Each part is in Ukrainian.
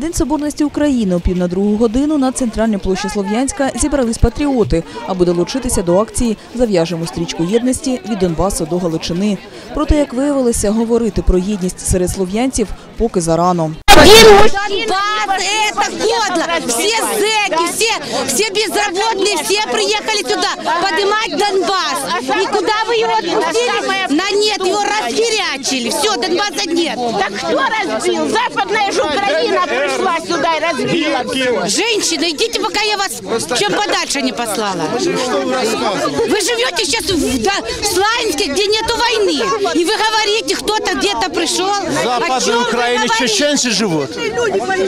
День Соборності України о пів на другу годину на центральній площі Слов'янська зібрались патріоти, аби долучитися до акції «Зав'яжемо стрічку єдності від Донбасу до Галичини». Проте, як виявилося, говорити про єдність серед слов'янців поки зарано. Донбасс это подло. Все зэки, все, все безработные, все приехали сюда поднимать Донбасс. И куда вы его отпустили? На нет, его расхерячили. Все, Донбасса нет. Так кто разбил? Западная же Украина пришла сюда и разбила. Женщины, идите, пока я вас чем подальше не послала. Вы живете сейчас в, да, в Славянске, где нету войны. И вы говорите, кто-то где-то пришел. Чем Западной Украине чеченцы живут.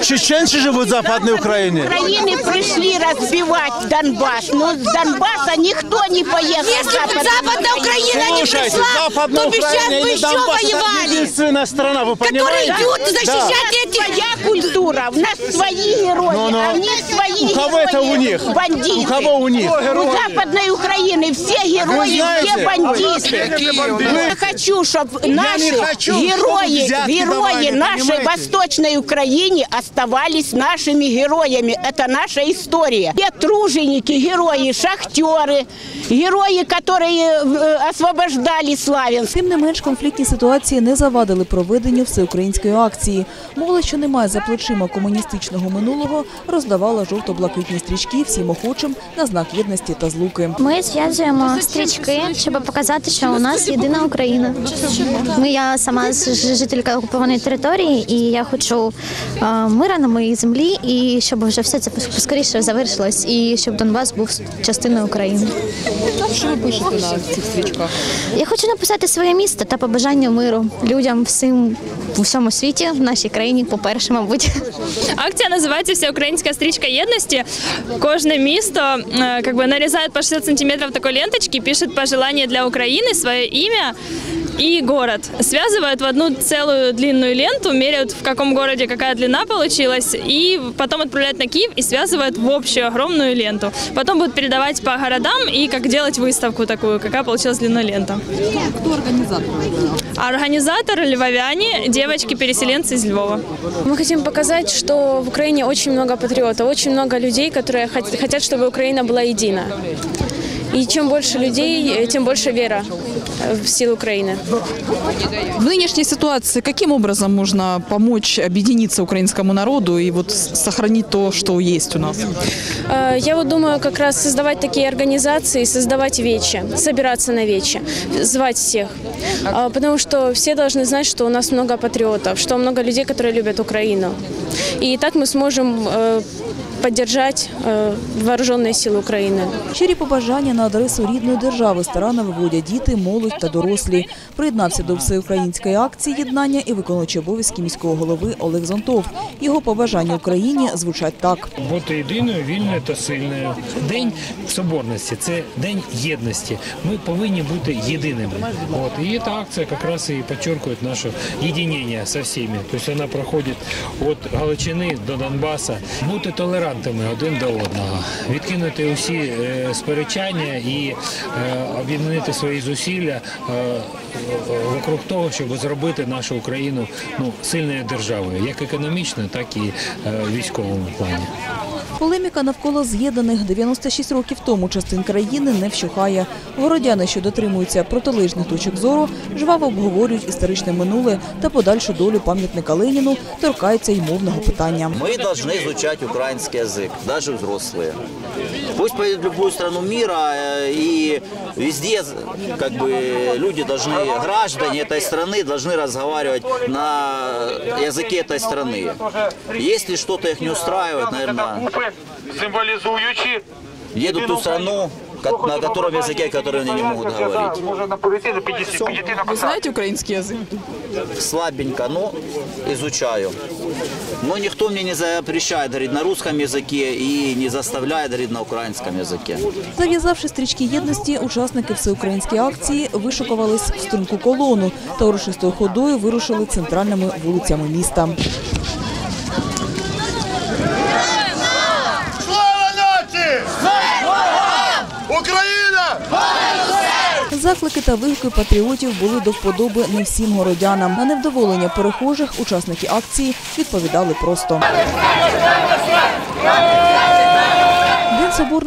Чеченцы живут в Западной Украине. Украины пришли разбивать Донбасс. Но с Донбасса никто не поехал. Если бы Западная Украина не пришла, то бы сейчас бы еще воевали. единственная страна, вы Которые понимаете? идут Да. защищать эти... Своя культура, у нас свои герои, Ну, ну. а у них свои У кого герои это у них? бандиты. У кого у них? У Западной Украины все герои, знаете? все бандиты. Я хочу, чтобы наши не хочу, чтобы герои, взятки герои давали, нашей понимаете? Восточной Украины оставались нашими героями. Это наша история. Те труженики, герои, шахтеры, герои, которые э, освобождали Славянск. Тим не менш, конфліктні ситуації не завадили проведенню всеукраїнської акції. Молодь, що немає за плечима комуністичного минулого, роздавала жовто-блакитні стрічки всім охочим на знак єдності та злуки. Ми зв'язуємо стрічки, щоб показати, що у нас єдина Україна. Ми я сама жителька окупованої території, і я хочу мира на моїй землі, і щоб вже все це скоріше завершилось, і щоб Донбас був частиною України. Що ви пишете на цих стрічках? Я хочу написати своє місто та побажання миру людям всім в усьому світі, в нашій країні, по-перше, мабуть. Акція називається Всеукраїнська стрічка єдності. Кожне місто е, как бы, нарізає по 60 сантиметров такой ленточки, пише пожелання для України, своє ім'я и город. Связывают в одну целую длинную ленту, меряют в каком городе какая длина получилась, и потом отправляют на Киев и связывают в общую огромную ленту. Потом будут передавать по городам и как делать выставку такую, какая получилась длина лента. Хто організатор? А организаторы львовяне, девочки-переселенцы из Львова. Мы хотим показать, что в Украине очень много патриотов, очень много людей, которые хот- хотят, чтобы Украина была едина. И чем больше людей, э, тем больше вера э, в силу Украины. В нынешней ситуации каким образом можно помочь объединиться украинскому народу и вот с- сохранить то, что есть у нас? Э, Я вот думаю, как раз создавать такие организации, создавать вечи, собираться на вечи, звать всех. А, Потому что все должны знать, что у нас много патриотов, что много людей, которые любят Украину. И так мы сможем э, поддержать э, вооруженные силы Украины. Щирі побажання на адресу рідної держави старанно виводять діти, молодь та дорослі. Приєднався до всеукраїнської акції єднання і виконуючий обов'язки міського голови Олег Зонтов. Його побажання Україні звучать так. бути єдиною, вільною та сильною. День соборності це день єдності. Ми повинні бути єдиними. От і ця акція якраз і підчеркує наше єдинення со всіми. Тобто вона проходить від Галичини до Донбаса. Бути толерантами один до одного, відкинути усі е, сперечання і е, об'єднати свої зусилля е, вокруг того, щоб зробити нашу Україну ну сильною державою, як економічно, так і військовому плані. Полеміка навколо з'єднаних 96 років тому частин країни не вщухає. Городяни, що дотримуються протилежних точок зору, жваво обговорюють історичне минуле та подальшу долю пам'ятника Леніну, торкаються й мовного питання. Мы должны изучать украинский язык, даже взрослые. Пусть поедет в любую страну мира, э, и везде как бы, люди должны, граждане этой страны должны разговаривать на языке этой страны. Если что-то их не устраивает, наверное, символізуючи едут в ту страну, ко- на котором языке, который они не могут говорить. Може на поліцейну підійти, підійти Вы написати. знаете украинский язык? Слабенько, но изучаю. Но никто мне не запрещает говорить на русском языке и не заставляет говорить на украинском языке. Зав'язавши стрічки єдності, учасники всеукраїнської акції вишукувались в струнку колону та урочистою ходою вирушили центральними вулицями міста. Україна! Заклики та вигуки патріотів були до вподоби не всім городянам. На невдоволення перехожих учасники акції відповідали просто.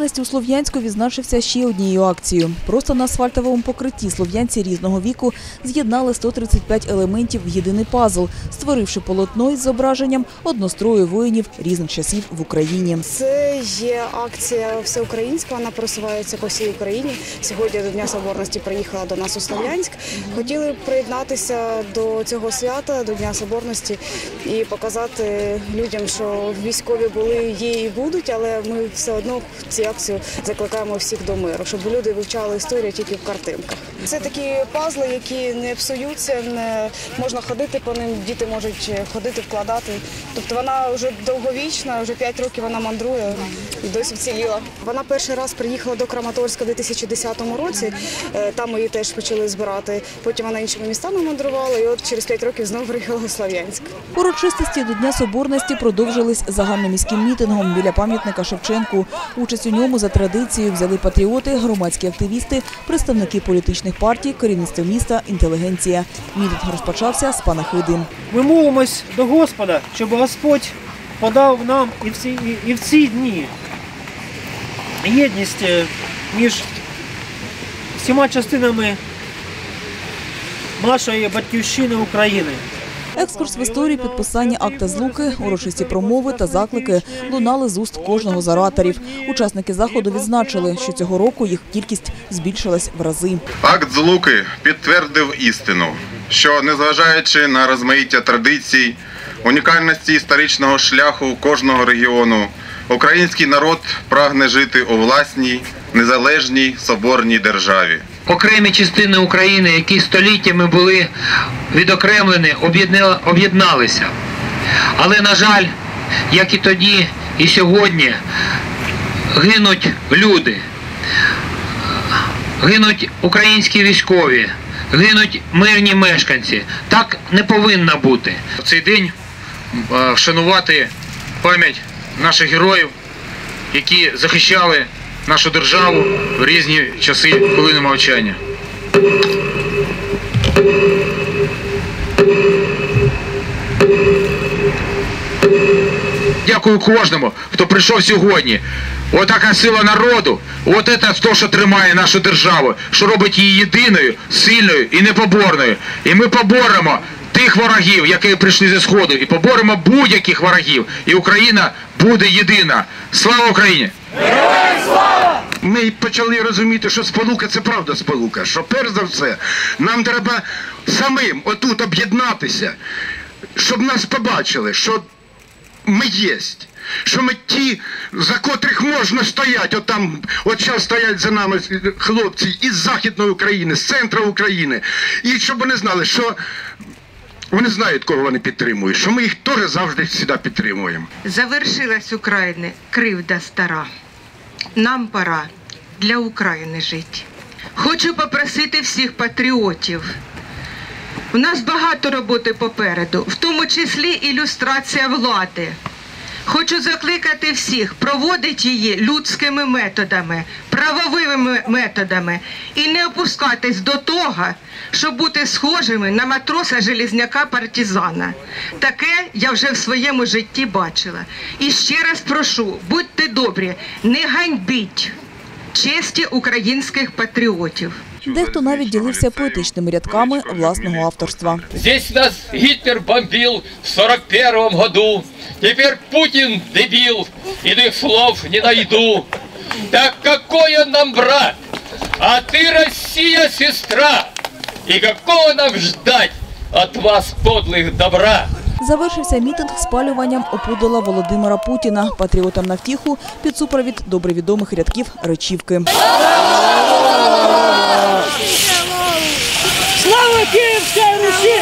День у Слов'янську відзначився ще однією акцією. Просто на асфальтовому покритті слов'янці різного віку з'єднали 135 елементів в єдиний пазл, створивши полотно із зображенням однострою воїнів різних часів в Україні. Це є акція всеукраїнська, вона просувається по всій Україні. Сьогодні до Дня Соборності приїхала до нас у Слов'янськ. Хотіли приєднатися до цього свята, до Дня Соборності, і показати людям, що військові були, є і будуть, але ми все одно цю акцію закликаємо всіх до миру, щоб люди вивчали історію тільки в картинках. Це такі пазли, які не псуються, не можна ходити по ним, діти можуть ходити, вкладати. Тобто вона вже довговічна, вже 5 років вона мандрує і досі вціліла. Вона перший раз приїхала до Краматорська у 2010 році. Е, Там її теж почали збирати. Потім вона іншими містами мандрувала, і от через 5 років знову приїхала у Слов'янськ. Урочистості до Дня Соборності продовжились загальноміським мітингом біля пам'ятника Шевченку. Участь у ньому за традицією взяли патріоти, громадські активісти, представники політичних партій, керівництво міста, інтелігенція. Мітинг розпочався з панахиди. Ми молимось до Господа, щоб Господь подав нам і в ці, і в ці дні єдність е, між всіма частинами нашої батьківщини України. Екскурс в історію підписання акта злуки, урочисті промови та заклики лунали з уст кожного з ораторів. Учасники заходу відзначили, що цього року їх кількість збільшилась в рази. Акт Злуки підтвердив істину, що незважаючи на розмаїття традицій, унікальності історичного шляху кожного регіону, український народ прагне жити у власній, незалежній соборній державі. Окремі частини України, які століттями були відокремлені, об'єдна- об'єдналися. Але, на жаль, як і тоді, і сьогодні гинуть люди, гинуть українські військові, гинуть мирні мешканці. Так не повинно бути. В цей день е, вшанувати пам'ять наших героїв, які захищали нашу державу в різні часи хвилини мовчання. Дякую кожному, хто прийшов сьогодні. Отака сила народу, от це то, що тримає нашу державу, що робить її єдиною, сильною і непоборною. І ми поборемо тих ворогів, які прийшли зі сходу, і поборемо будь-яких ворогів. І Україна буде єдина. Слава Україні! Ми почали розуміти, що сполука це правда сполука. Що перш за все нам треба самим отут об'єднатися, щоб нас побачили, що ми єсть. Що ми ті, за котрих можна стояти, от там, от зараз стоять за нами хлопці із Західної України, з центру України. І щоб вони знали, що вони знають, кого вони підтримують, що ми їх теж завжди сюди підтримуємо. Завершилась України кривда стара. Нам пора для України жити. Хочу попросити всіх патріотів. У нас багато роботи попереду, в тому числі ілюстрація влади. Хочу закликати всіх проводити її людськими методами, правовими методами і не опускатись до того, щоб бути схожими на матроса желізняка партизана. Таке я вже в своєму житті бачила. І ще раз прошу, будьте добрі, не ганьбіть честі українських патріотів. Дехто навіть ділився поетичними рядками власного авторства. Здесь нас Гитлер бомбил в 41 году. Теперь Путин дебил, иных слов не найду. Так какой он нам брат, а ты Россия сестра. И какого нам ждать от вас подлых добра? Завершився мітинг спалюванням опудала Володимира Путіна, патріотам на втіху під супровід добре відомих рядків речівки. Слава Київській Русі!